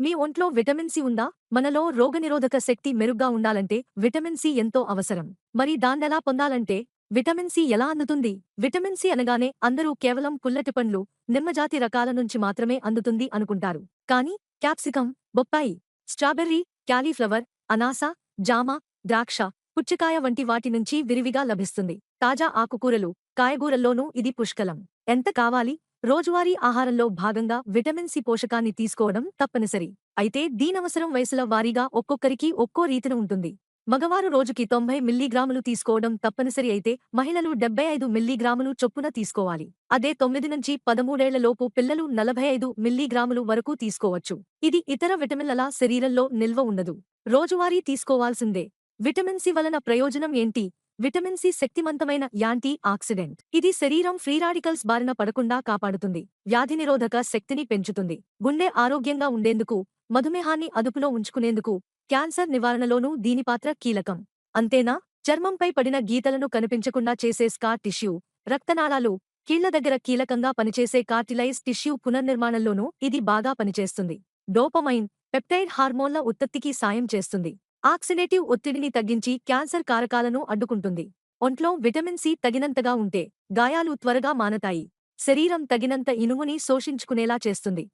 మీ ఒంట్లో vitamin C ఉందా? మనలో రోగనిరోధక శక్తి మెరుగ్గా ఉండాలంటే విటమిన్ సి ఎంతో అవసరం. మరి దాన్నెలా పొందాలంటే విటమిన్ సి ఎలా అందుతుంది? విటమిన్ సి అనగానే అందరూ కేవలం పుల్లటి పండ్లు నిమ్మజాతి రకాల నుంచి మాత్రమే అందుతుంది అనుకుంటారు. కానీ క్యాప్సికం బొప్పాయి స్ట్రాబెర్రీ క్యాలీఫ్లవర్ అనాస జామ ద్రాక్ష పుచ్చకాయ వంటి వాటి నుంచి విరివిగా లభిస్తుంది. తాజా ఆకుకూరలు కాయగూరల్లోనూ ఇది పుష్కలం. ఎంత కావాలి? రోజువారీ ఆహారంలో భాగంగా విటమిన్ సి పోషకాన్ని తీసుకోవడం తప్పనిసరి. అయితే దీనవసరం వయసుల వారీగా ఒక్కొక్కరికి ఒక్కో రీతిన ఉంటుంది. మగవారు రోజుకి తొంభై మిల్లీగ్రాములు తీసుకోవడం తప్పనిసరి అయితే మహిళలు డెబ్బై ఐదు మిల్లీగ్రాములు చొప్పున తీసుకోవాలి. అదే తొమ్మిది నుంచి పదమూడేళ్ళలోపు పిల్లలు నలభై ఐదు మిల్లీగ్రాములు వరకు తీసుకోవచ్చు. ఇది ఇతర విటమిన్లలా శరీరంలో నిల్వ ఉండదు. రోజువారీ తీసుకోవాల్సిందే. విటమిన్ సి వలన ప్రయోజనం ఏంటి? విటమిన్ సి శక్తివంతమైన యాంటీ ఆక్సిడెంట్. ఇది శరీరం ఫ్రీ రాడికల్స్ బారిన పడకుండా కాపాడుతుంది. వ్యాధి నిరోధక శక్తిని పెంచుతుంది. గుండె ఆరోగ్యంగా ఉండేందుకు మధుమేహాన్ని అదుపులో ఉంచుకునేందుకు క్యాన్సర్ నివారణలోనూ దీని పాత్ర కీలకం. అంతేనా? చర్మంపై పడిన గీతలను కనిపించకుండా చేసే స్కార్ టిష్యూ రక్తనాళాలు కీళ్ళ దగ్గర కీలకంగా పనిచేసే కార్టిలైజ్ టిష్యూ పునర్నిర్మాణంలోనూ ఇది బాగా పనిచేస్తుంది. డోపమైన్ పెప్టైడ్ హార్మోన్ల ఉత్పత్తికి సాయం చేస్తుంది. ఆక్సిడేటివ్ ఒత్తిడిని తగ్గించి క్యాన్సర్ కారకాలను అడ్డుకుంటుంది. ఒంట్లో విటమిన్ సి తగినంతగా ఉంటే గాయాలు త్వరగా మానతాయి. శరీరం తగినంత ఇనుముని శోషించుకునేలా చేస్తుంది.